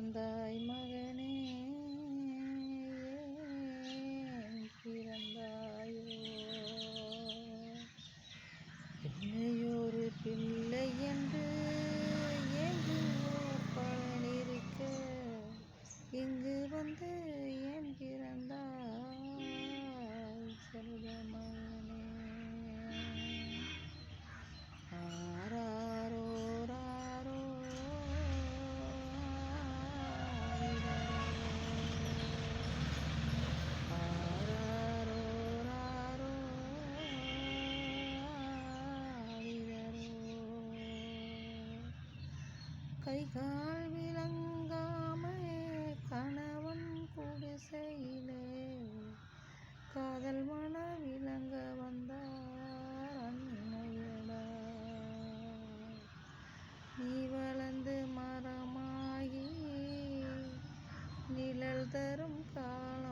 பிறந்தாய் மகனே பிறந்தாயோ? என்னையொரு பிள்ளை என்று எங்குவோர் பலனிருக்க இங்கு வந்து ஏன் பிறந்தாய்? கைகால் கால் கணவன் குடிசையிலே காதல் மன விளங்க வந்தார் அன்னையடா நீ வளர்ந்து மரமாகி நிழல் தரும் காலம்